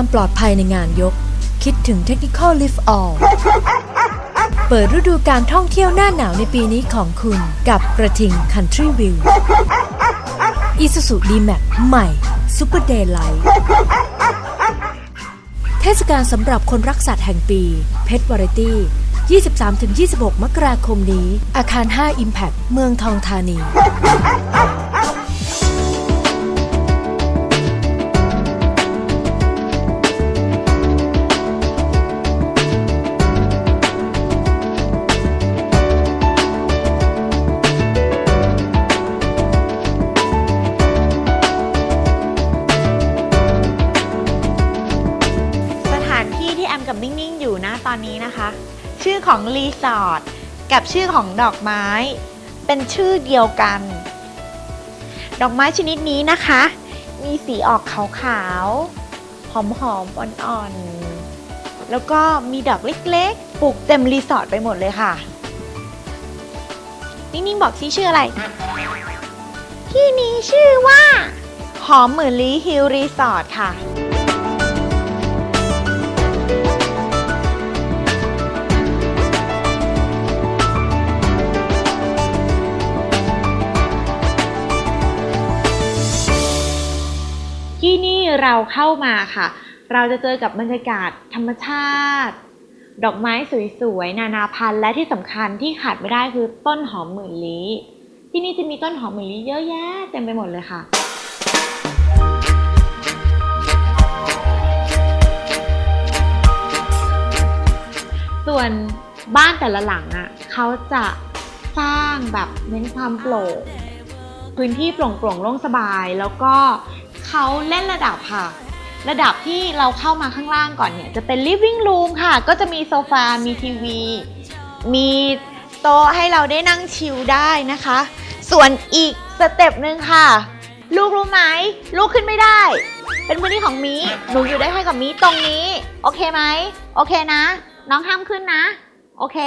ความปลอดภัยในงานยก คิดถึง Technical Lift All เปิดฤดูการท่องเที่ยวหน้าหนาวในปีนี้ของคุณกับกระทิง Country View Isuzu D-Max ใหม่ Super Daylight เทศกาลสำหรับคนรักสัตว์แห่งปี Pet Variety 23-26 มกราคมนี้ อาคาร 5 Impact เมืองทองธานี ของรีสอร์ทกับชื่อของดอกไม้ เป็นชื่อเดียวกัน ดอกไม้ชนิดนี้นะคะ มีสีออกขาวๆ หอมๆ อ่อนๆ แล้วก็มีดอกเล็กๆ ปลูกเต็มรีสอร์ทไปหมดเลยค่ะ นิ่งๆ บอกที่ชื่ออะไร ที่นี้ชื่อว่า หอมหมื่นลี้ฮิลรีสอร์ทค่ะ เราเข้ามาค่ะ เราจะเจอกับบรรยากาศธรรมชาติ ดอกไม้สวยๆ นานาพันธุ์และที่สำคัญที่ขาดไม่ได้คือต้นหอมหมื่นลี้ที่นี่จะมีต้นหอมหมื่นลี้เยอะแยะเต็มไปหมดเลยค่ะส่วนบ้านแต่ละหลังอะเขาจะสร้างแบบเน้นความโปร่งพื้นที่โปร่งโปร่งๆโล่งสบาย แล้วก็ เขาเล่นระดับค่ะ ระดับที่เราเข้ามาข้างล่างก่อนเนี่ย จะเป็น living room ค่ะ ก็จะมีโซฟา มีทีวี มีโต๊ะให้เราได้นั่งชิลได้นะคะ ส่วนอีกสเต็ปหนึ่งค่ะ ลูกรู้ไหม ลูกขึ้นไม่ได้ เป็นพื้นที่ของมีหนูอยู่ได้ให้กับมีตรงนี้ โอเคไหม โอเคนะ น้องห้ามขึ้นนะ โอเค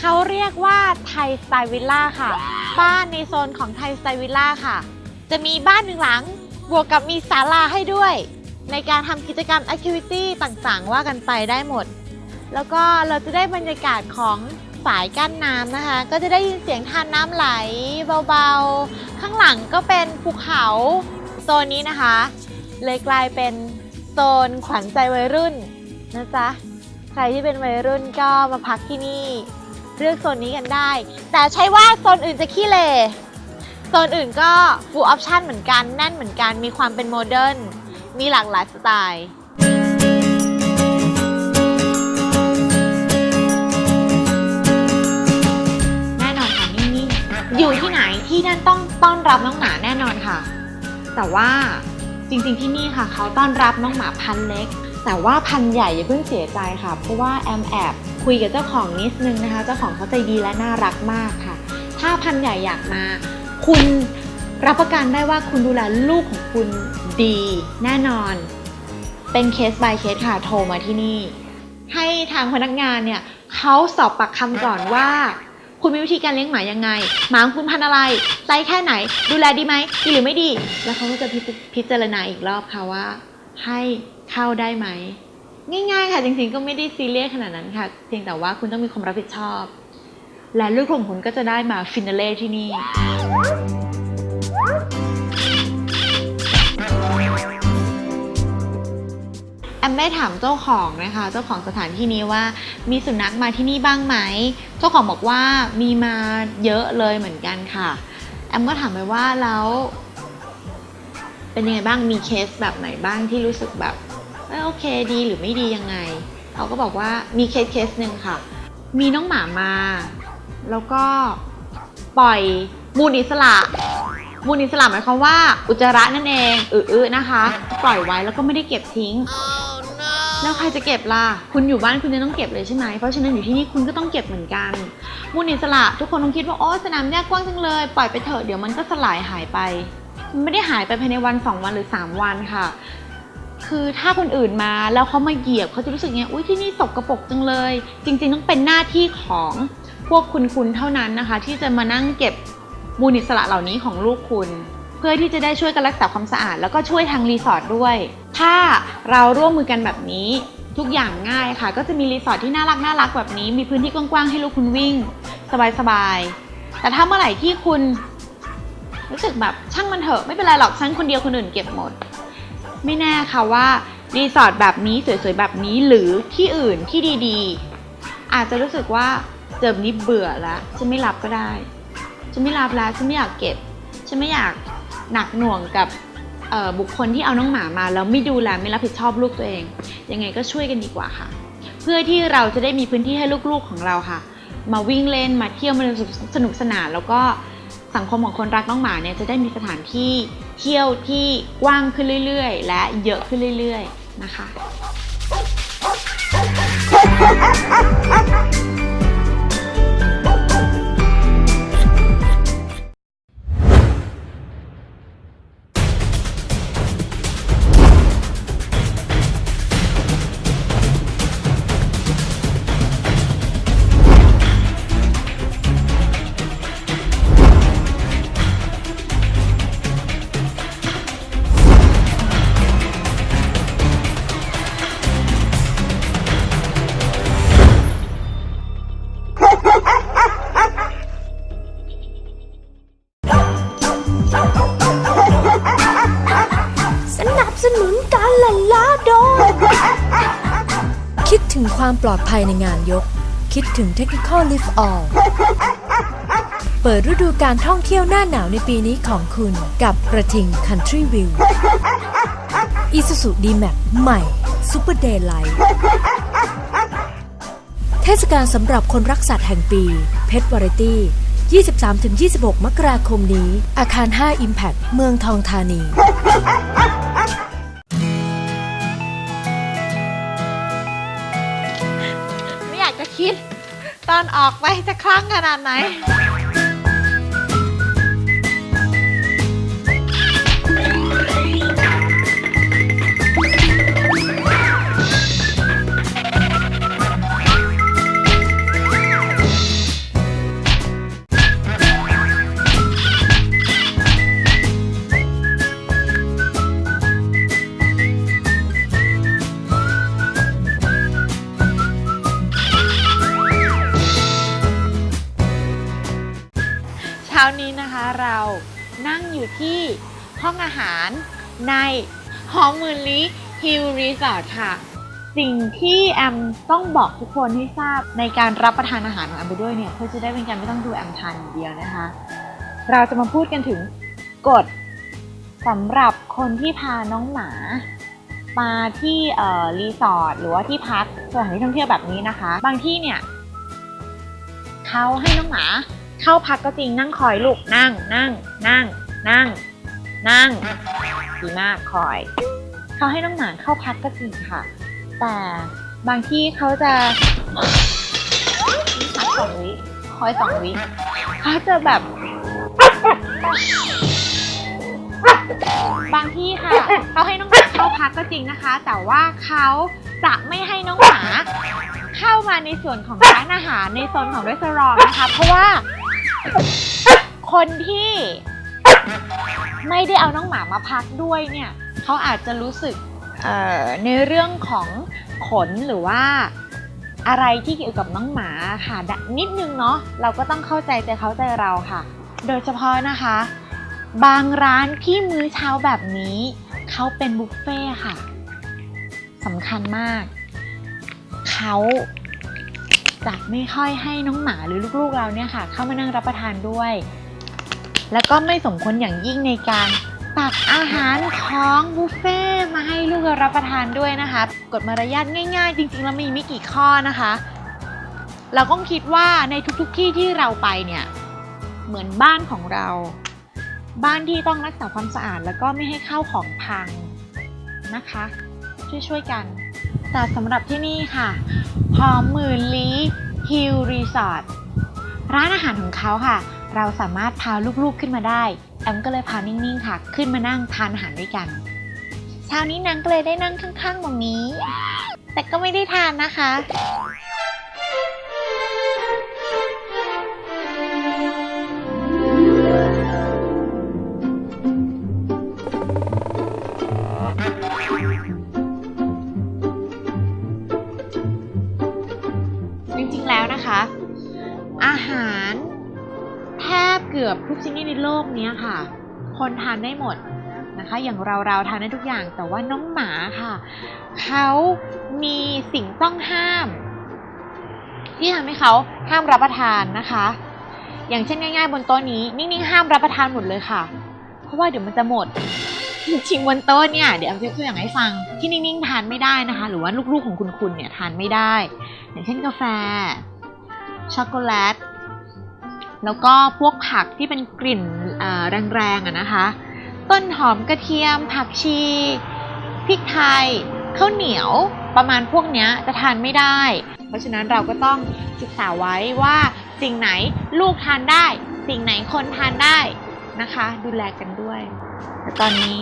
เขาเรียกว่าไทยสไตล์วิลล่าค่ะ บ้านในโซนของไทยสไตล์วิลล่าค่ะ จะมีบ้านหนึ่งหลัง บวกกับมีศาลาให้ด้วย ในการทำกิจกรรมแอคทิวิตี้ต่างๆ ว่ากันไปได้หมด แล้วก็เราจะได้บรรยากาศของฝายกั้นน้ำนะคะ ก็จะได้ยินเสียงทานน้ำไหลเบาๆ ข้างหลังก็เป็นภูเขาโซนนี้นะคะ เลยกลายเป็นโซนขวัญใจวัยรุ่นนะจ๊ะ ใครที่เป็นวัยรุ่นก็มาพักที่นี่ เลือกโซนนี้กันได้ แต่ใช่ว่าโซนอื่นจะขี้เลโซนอื่นก็ full option เหมือนกันแน่นเหมือนกันมีความเป็นโมเดิร์นมีหลากหลายสไตล์แน่นอนค่ะนิ่อยู่ที่ไหนที่นั่นต้องต้อนรับน้องหมาแน่นอนค่ะ แต่ว่าจริงๆที่นี่ค่ะ เขาต้อนรับน้องหมาพันเล็ก แต่ว่าพันใหญ่อย่าเพิ่งเสียใจค่ะ เพราะว่าแอมแอบคุยกับเจ้าของนิดนึงนะคะ เจ้าของเขาใจดีและน่ารักมากค่ะ ถ้าพันใหญ่อยากมา คุณรับประกันได้ว่าคุณดูแลลูกของคุณดีแน่นอน เป็นเคส by เคสค่ะโทรมาที่นี่ ให้ทางพนักงานเนี่ยเขาสอบปากคำก่อนว่า คุณมีวิธีการเลี้ยงหมายังไง หมาของคุณพันอะไรไซส์แค่ไหน ดูแลดีไหมดีหรือไม่ดี แล้วเขาก็จะพิพิจารณาอีกรอบค่ะว่า ให้ เข้าได้ไหม ง่าย ๆ ค่ะ จริงๆก็ไม่ได้ซีเรียสขนาดนั้นค่ะ เพียงแต่ว่าคุณต้องมีความรับผิดชอบ และลูกของคุณก็จะได้มาฟินาเล่ที่นี่แอมได้ถามเจ้าของนะคะ เจ้าของสถานที่นี้ว่ามีสุนัขมาที่นี่บ้างไหม เจ้าของบอกว่ามีมาเยอะเลยเหมือนกันค่ะ แอมก็ถามไปว่าแล้ว เป็นยังไงบ้างมีเคสแบบไหนบ้างที่รู้สึกแบบ เอ้ยโอเคดีหรือไม่ดียังไง เขาก็บอกว่ามีเคสเคสหนึ่งค่ะ มีน้องหมามา แล้วก็ปล่อยมูลอิสระมูลอิสระหมายความว่าอุจจาระนั่นเองอือๆนะคะ ปล่อยไว้แล้วก็ไม่ได้เก็บทิ้งแล้วใครจะเก็บล่ะ คุณอยู่บ้านคุณจะต้องเก็บเลยใช่ไหมเพราะฉะนั้นอยู่ที่นี่คุณก็ต้องเก็บเหมือนกัน มูลอิสระทุกคนคงคิดว่าโอ้สนามหญ้ากว้างจังเลยปล่อยไปเถอะเดี๋ยวมันก็สลายหายไป มันไม่ได้หายไปภายในวันสองวันหรือสามวันค่ะ คือถ้าคนอื่นมาแล้วเขามาเหยียบเขาจะรู้สึกไงอุ้ยที่นี่สกรปรกจังเลย จริง ๆ ต้องเป็นหน้าที่ของพวกคุณคุณเท่านั้นนะคะ ที่จะมานั่งเก็บมูลอิสระเหล่านี้ของลูกคุณ เพื่อที่จะได้ช่วยกันรักษาความสะอาด แล้วก็ช่วยทางรีสอร์ทด้วย ถ้าเราร่วมมือกันแบบนี้ทุกอย่างง่ายค่ะ ก็จะมีรีสอร์ทที่น่ารักน่ารักแบบนี้ มีพื้นที่กว้างๆให้ลูกคุณวิ่ง สบายๆแต่ถ้าเมื่อไหร่ที่คุณ รู้สึกแบบช่างมันเถอะไม่เป็นไรหรอกฉันคนเดียวคนอื่นเก็บหมด ไม่แน่ค่ะว่ารีสอร์ทแบบนี้สวยๆแบบนี้หรือที่อื่นที่ดีๆ อาจจะรู้สึกว่าเจอแบบนี้เบื่อแล้วฉันไม่รับก็ได้ ฉันไม่รับแล้วฉันไม่อยากเก็บ ฉันไม่อยากหนักหน่วงกับบุคคลที่เอาน้องหมามาแล้วไม่ดูแลไม่รับผิดชอบลูกตัวเอง ยังไงก็ช่วยกันดีกว่าค่ะ เพื่อที่เราจะได้มีพื้นที่ให้ลูกๆของเราค่ะ มาวิ่งเล่นมาเที่ยวมาสนุกสนานแล้วก็ สังคมของคนรักน้องหมาเนี่ยจะได้มีสถานที่เที่ยวที่กว้างขึ้นเรื่อยๆ และเยอะขึ้นเรื่อยๆ นะคะ นกาล่าโดคิดถึงความปลอดภัยในงานยก คิดถึง Technical Lift All เปิดฤดูการท่องเที่ยวหน้าหนาวในปีนี้ของคุณกับกระทิง Country View Isuzu D-Max ใหม่ Super Daylight เทศกาลสำหรับคนรักสัตว์แห่งปี Pet Variety 23-26 มกราคมนี้ อาคาร 5 Impact เมืองทองธานี ตอนออกไปจะคลั่งขนาดไหน อร์ทค่ะ สิ่งที่แอมต้องบอกทุกคนให้ทราบในการรับประทานอาหารของแอมไปด้วยเนี่ยเพื่อจะได้เป็นการไม่ต้องดูแอมทานอย่างเดียวนะคะ เราจะมาพูดกันถึงกฎสำหรับคนที่พาน้องหมามาที่รีสอร์ทหรือว่าที่พักสถานที่ท่องเที่ยวแบบนี้นะคะ บางที่เนี่ยเขาให้น้องหมาเข้าพักก็จริงนั่งคอยลูกนั่งนั่งนั่งนั่งนั่งดีมากคอย เขาให้น้องหมาเข้าพักก็จริงค่ะ แต่บางที่เขาจะพักสองวิคอยสองวิเขาจะแบบ บางที่ค่ะเขาให้น้องหมาเข้าพักก็จริงนะคะ แต่ว่าเขาจะไม่ให้น้องหมาเข้ามาในส่วนของร้านอาหารในโซนของรีสอร์ทนะคะ เพราะว่า คนที่ ไม่ได้เอาน้องหมามาพักด้วยเนี่ย เขาอาจจะรู้สึกในเรื่องของขนหรือว่าอะไรที่เกี่ยวกับน้องหมาค่ะนิดนึงเนาะเราก็ต้องเข้าใจใจเขาใจเราค่ะ โดยเฉพาะนะคะ บางร้านที่มื้อเช้าแบบนี้เขาเป็นบุฟเฟ่ต์ค่ะสำคัญมาก เขาจะไม่ค่อยให้น้องหมาหรือลูกๆเราเนี่ยค่ะ เข้ามานั่งรับประทานด้วย แล้วก็ไม่สมควรอย่างยิ่งในการ ตักอาหารของบุฟเฟ่ต์มาให้ลูกเรารับประทานด้วยนะคะกฎมารยาทง่าย ๆ จริงๆแล้วมีไม่กี่ข้อนะคะ เราก็คิดว่าในทุกๆที่ที่เราไปเนี่ยเหมือนบ้านของเรา บ้านที่ต้องรักษาความสะอาดแล้วก็ไม่ให้เข้าของพังนะคะ ช่วยๆกัน แต่สำหรับที่นี่ค่ะหอมหมื่นลี้ฮิลรีสอร์ทร้านอาหารของเขาค่ะ เราสามารถพาลูกๆขึ้นมาได้ แอมก็เลยพานิ่งๆค่ะ ขึ้นมานั่งทานอาหารด้วยกันเช้านี้นางก็เลยได้นั่งข้างๆตรงนี้ แต่ก็ไม่ได้ทานนะคะจริงๆแล้วนะคะ อาหาร เกือบทุกชนิดในโลกนี้ค่ะ คนทานได้หมดนะคะ อย่างเราเราทานได้ทุกอย่าง แต่ว่าน้องหมาค่ะ เขามีสิ่งต้องห้าม ที่ทำให้เขาห้ามรับประทานนะคะ อย่างเช่นง่าย ๆ บนโต๊ะนี้ นิ่งๆห้ามรับประทานหมดเลยค่ะ เพราะว่าเดี๋ยวมันจะหมดจริงบนโต๊ะเนี่ยเดี๋ยวเอายกตัวอย่างให้ฟังที่นิ่งๆทานไม่ได้นะคะ หรือว่าลูกๆของคุณคุณเนี่ยทานไม่ได้ อย่างเช่นกาแฟช็อกโกแลต แล้วก็พวกผักที่เป็นกลิ่นแรงๆอะนะคะ ต้นหอมกระเทียม ผักชีพริกไทยข้าวเหนียวประมาณพวกเนี้ยจะทานไม่ได้ เพราะฉะนั้นเราก็ต้องศึกษาไว้ว่าสิ่งไหนลูกทานได้ สิ่งไหนคนทานได้นะคะ ดูแลกันด้วยแต่ตอนนี้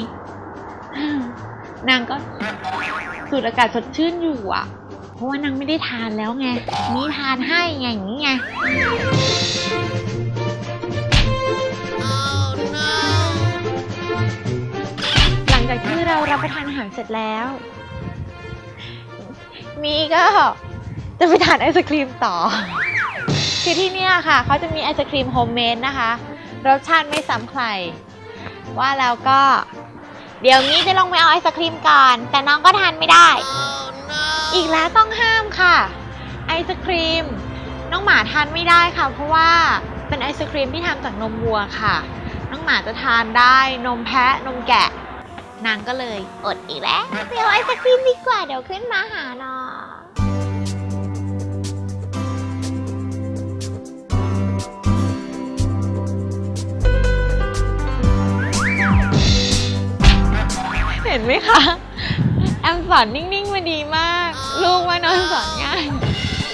นางก็สูดอากาศสดชื่นอยู่อะ เพราะว่านางไม่ได้ทานแล้วไง นี่ทานให้ไงอย่างนี้ไง เรารับประทานอาหารเสร็จแล้ว มีก็จะไปทานไอศครีมต่อ คือที่เนี่ยค่ะ เขาจะมีไอศครีมโฮมเมดนะคะ รสชาติไม่ซ้ำใคร ว่าแล้วก็ เดี๋ยวนี้จะลงไปเอาไอศครีมก่อน แต่น้องก็ทานไม่ได้ อีกแล้วต้องห้ามค่ะ ไอศครีม น้องหมาทานไม่ได้ค่ะ เพราะว่าเป็นไอศครีมที่ทำจากนมวัวค่ะ น้องหมาจะทานได้นมแพะนมแกะ นางก็เลยอดอีกแล้วเดี๋ยวไอศครีมดีกว่าเดี๋ยวขึ้นมาหาหนอเห็นไหมคะ แอมสอนนิ่งๆมาดีมาก ลูกว่านอนสอนง่าย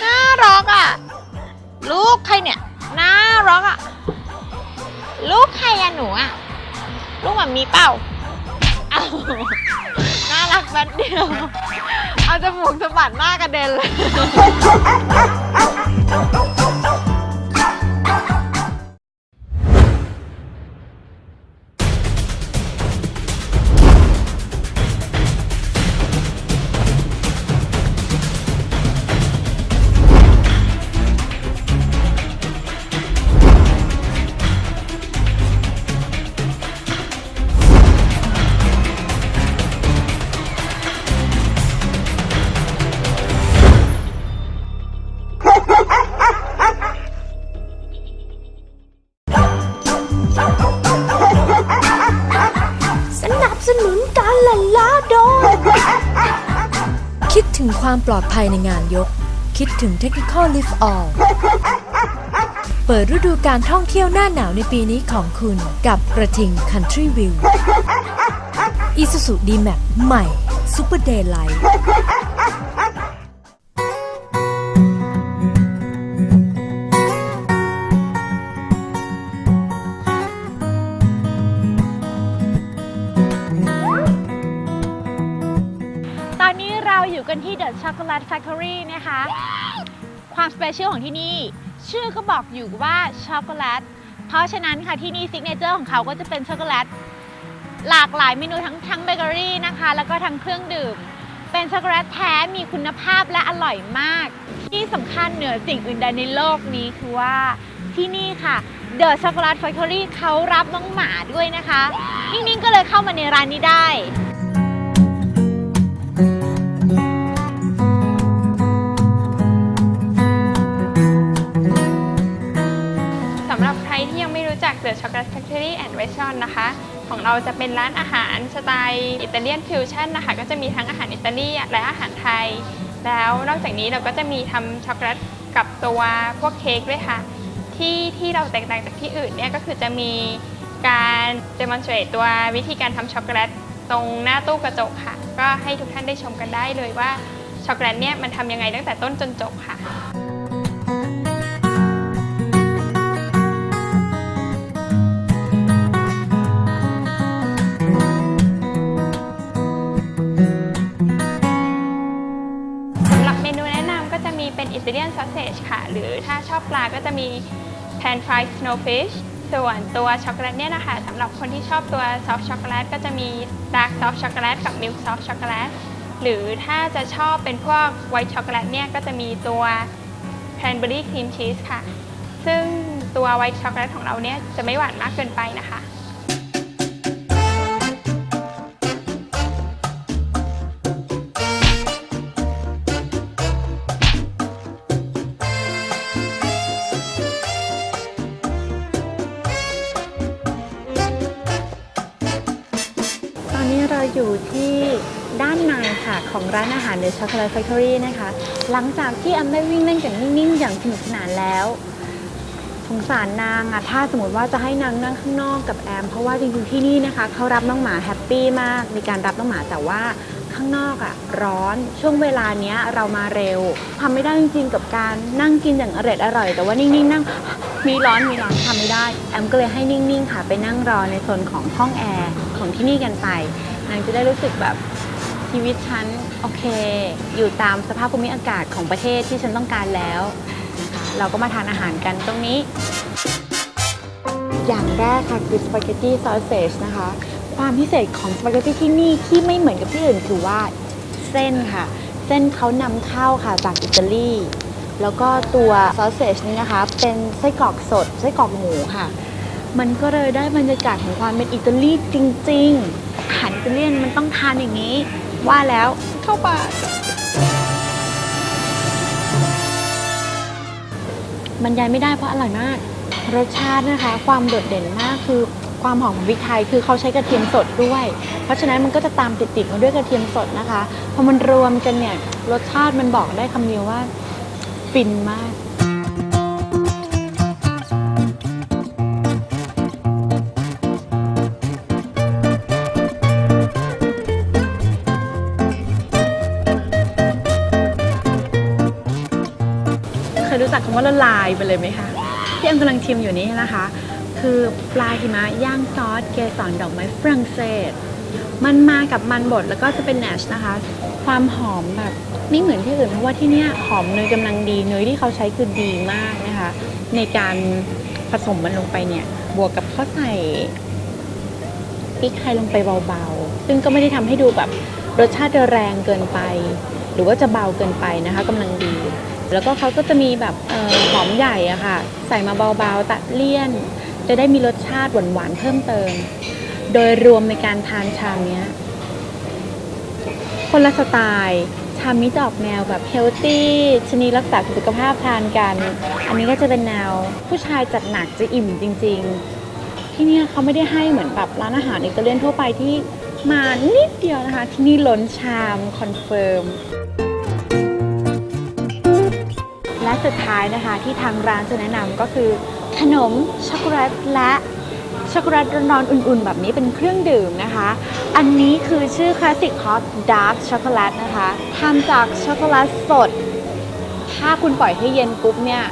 น่ารักอะ ลูกใครเนี่ย น่ารักอะ ลูกใครอะหนูอะลูกหมามีเปล่าเอาน่ารักแป๊บเดียว เอาจมูกสะบัดหน้ากระเด็นเลยามปลอดภัยในงานยก คิดถึง Technical Lift All เปิดฤดูการท่องเที่ยวหน้าหนาวในปีนี้ของคุณกับกระทิง Country View Isuzu D-Max ใหม่ Super Daylight Fat Factory นะคะ ความสเปเชียลของที่นี่ ชื่อก็บอกอยู่ว่าช็อกโกแลต เพราะฉะนั้นค่ะที่นี่ซิกเนเจอร์ของเขาก็จะเป็นช็อกโกแลตหลากหลายเมนูทั้งทั้งเบเกอรี่นะคะ แล้วก็ทั้งเครื่องดื่ม เป็นช็อกโกแลตแท้มีคุณภาพและอร่อยมาก ที่สำคัญเหนือสิ่งอื่นใดในโลกนี้คือว่าที่นี่ค่ะ The Chocolate Factory เขารับน้องหมาด้วยนะคะ นิ่งๆก็เลยเข้ามาในร้านนี้ได้ The Chocolate Factory and Restaurant นะคะ ของเราจะเป็นร้านอาหารสไตล์อิตาเลียนฟิวชั่นนะคะ ก็จะมีทั้งอาหารอิตาลีและอาหารไทย แล้วนอกจากนี้เราก็จะมีทำช็อกโกแลตกับตัวพวกเค้กด้วยค่ะ ที่ที่เราแตกต่างจากที่อื่นเนี่ยก็คือจะมีการ demonstrate ตัววิธีการทำช็อกโกแลตตรงหน้าตู้กระจกค่ะ ก็ให้ทุกท่านได้ชมกันได้เลยว่าช็อกโกแลตเนี่ยมันทำยังไงตั้งแต่ต้นจนจบค่ะ รือถ้าชอบปลาก็จะมีแพนฟรายสโนว์ฟิชส่วนตัวช็อกโกแลตเนี่ยนะคะสำหรับคนที่ชอบตัวซอฟต์ช็อกโกแลตก็จะมีดาร์กซอฟต์ช็อกโกแลตกับมิลค์ซอฟต์ช็อกโกแลตหรือถ้าจะชอบเป็นพวกไวท์ช็อกโกแลตเนี่ยก็จะมีตัวแคนเบอรี่ครีมชีสค่ะ ซึ่งตัวไวท์ช็อกโกแลตของเราเนี่ยจะไม่หวานมากเกินไปนะคะ อยู่ที่ด้านในค่ะของร้านอาหาร The Chocolate Factory นะคะ หลังจากที่แอมได้วิ่งเล่นกันนิ่งๆ อย่างสนุกสนานแล้วสงสารนางอะถ้าสมมติว่าจะให้นางนั่งข้างนอกกับแอม เพราะว่าจริงๆที่นี่นะคะเขารับน้องหมาแฮปปี้มากมีการรับน้องหมาแต่ว่าข้างนอกอะร้อนช่วงเวลาเนี้ยเรามาเร็วทำไม่ได้จริงๆกับการนั่งกินอย่างอร่อยอร่อย แต่ว่านิ่งๆนั่งมีร้อนมีร้อนทำไม่ได้ แอมก็เลยให้นิ่งๆค่ะไปนั่งรอในโซนของห้องแอร์ของที่นี่กันไป นางจะได้รู้สึกแบบชีวิตฉันโอเค อยู่ตามสภาพภูมิอากาศของประเทศที่ฉันต้องการแล้วนะคะเราก็มาทานอาหารกันตรงนี้ อย่างแรกค่ะคือสปาเกตตี้ซอสเซจนะคะ ความพิเศษของสปาเกตตี้ที่นี่ที่ไม่เหมือนกับที่อื่นคือว่าเส้นค่ะ เส้นเขานำเข้าค่ะจากอิตาลีแล้วก็ตัวซอสเซจนี่นะคะ เป็นไส้กรอกสดไส้กรอกหมูค่ะ มันก็เลยได้บรรยากาศของความเป็นอิตาลีจริง ๆ อาหารอิตาเลียนมันต้องทานอย่างนี้ ว่าแล้วเข้าปากบรรยายไม่ได้เพราะอร่อยมาก รสชาตินะคะ ความโดดเด่นมากคือความหอมของพริกไทยคือเขาใช้กระเทียมสดด้วย เพราะฉะนั้นมันก็จะตามติดๆมาด้วยกระเทียมสดนะคะพอมันรวมกันเนี่ยรสชาติมันบอกได้คำเดียวว่าฟินมาก จักคำว่าละลายไปเลยไหมคะที่แอมกำลังชิมอยู่นี้นะคะ คือปลาหิมะย่างซอสเกสรดอกไม้ฝรั่งเศส มันมากับมันบดแล้วก็จะเป็นแนชนะคะ ความหอมแบบไม่เหมือนที่อื่นเพราะว่าที่เนี่ยหอมเนยกำลังดีเนยที่เขาใช้คือดีมากนะคะ ในการผสมมันลงไปเนี่ย บวกกับเขาใส่พริกไทยลงไปเบาๆ ซึ่งก็ไม่ได้ทำให้ดูแบบรสชาติจะแรงเกินไป หรือว่าจะเบาเกินไปนะคะกำลังดี แล้วก็เขาก็จะมีแบบออหอมใหญ่อะค่ะ ใส่มาเบาๆ ตัดเลี่ยน จะได้มีรสชาติหวานๆเพิ่มเติม โดยรวมในการทานชามนี้คนละสไตล์ชามนี้จะออกแนวแบบเฮลตี้ชนิดรักษาสุขภาพทานกัน อันนี้ก็จะเป็นแนวผู้ชายจัดหนักจะอิ่มจริง ๆ ที่นี่เขาไม่ได้ให้เหมือนแบบร้านอาหารอิตาเลียนทั่วไปที่มานิดเดียวนะคะ ที่นี่ล้นชามคอนเฟิร์ม สุดท้ายนะคะ ที่ทางร้านจะแนะนำก็คือ ขนมช็อกโกแลตและช็อกโกแลตร้อนๆอุ่นๆ แบบนี้เป็นเครื่องดื่มนะคะ อันนี้คือชื่อคลาสสิกฮอตดาร์กช็อกโกแลตนะคะทำจากช็อกโกแลตสด ถ้าคุณปล่อยให้เย็นปุ๊บเนี่ย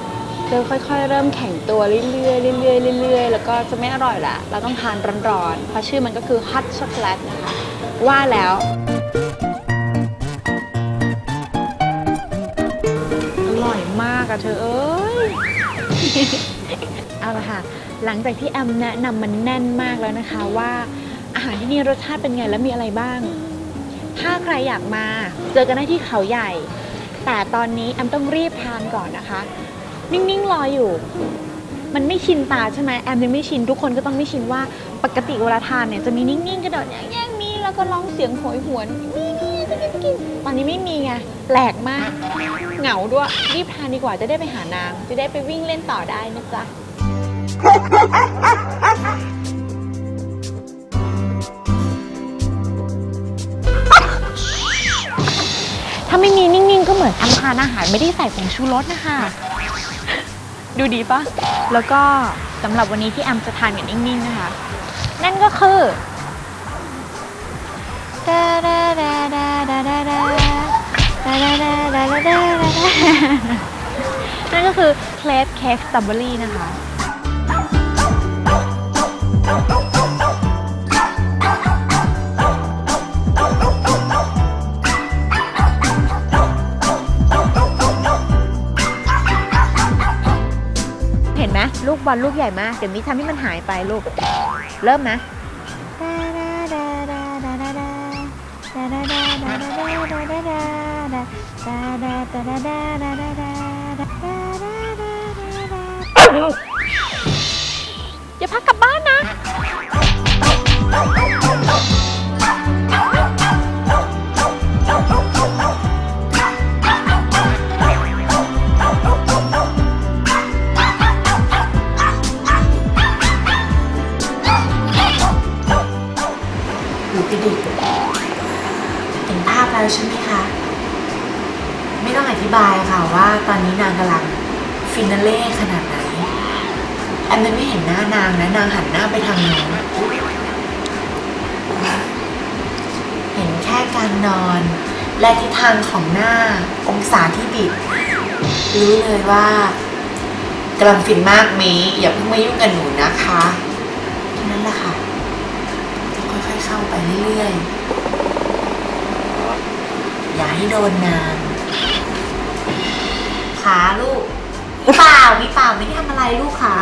จะค่อยๆ เริ่มแข็งตัวเรื่อยๆเรื่อยๆเรื่อยๆ แล้วก็จะไม่อร่อยละ เราต้องทานร้อนๆ เพราะชื่อมันก็คือฮอตช็อกโกแลตนะคะ ว่าแล้ว มากอะเธอเอ้ย เอาละค่ะ หลังจากที่แอมแนะนำมันแน่นมากแล้วนะคะว่า อาหารที่นี่รสชาติเป็นไงและมีอะไรบ้าง ถ้าใครอยากมา เจอกันได้ที่เขาใหญ่ แต่ตอนนี้แอมต้องรีบทานก่อนนะคะ นิ่งๆรออยู่ มันไม่ชินตาใช่ไหมแอมยังไม่ชินทุกคนก็ต้องไม่ชินว่าปกติเวลาทานเนี่ยจะมีนิ่งๆกระโดดแย่งมีแล้วก็ร้องเสียงโหยหวนมี มีจะกินกินตอนนี้ไม่มีไงแปลกมาก เหงาด้วยรีบทานดีกว่าจะได้ไปหานางจะได้ไปวิ่งเล่นต่อได้นะจ๊ะถ้าไม่มีนิ่งๆก็เหมือนแอมทานอาหารไม่ได้ใส่ผงชูรสนะคะ ดูดีปะแล้วก็สำหรับวันนี้ที่แอมจะทานกันนิ่งๆนะคะ นั่นก็คือ นั่นก็คือเคลปเค้กสตรอเบอรี่นะคะเห็นไหมลูกบอลลูกใหญ่มาก เดี๋ยวมิทำให้มันหายไปลูก เริ่มนะ อย่าพักกลับบ้านนะหูกระดิกเห็นภาพแล้วใช่ไหมคะ ต้องอธิบายค่ะว่าตอนนี้นางกำลังฟินาเล่ขนาดไหนแอมมันไม่เห็นหน้านางนะนางหันหน้าไปทางน้นเห็นแค่การนอน และทิศทางของหน้าองศาที่บิด รู้เลยว่ากำลังฟินมากมีอย่าเพิ่งมายุ่งกับหนูนะคะแค่นั้นแหละค่ะค่อยๆเข้าไปเรื่อยๆอย่าให้โดนนาน ขาลูกวิเปล่าวิเปล่าไม่ได้ทำอะไรลูกขา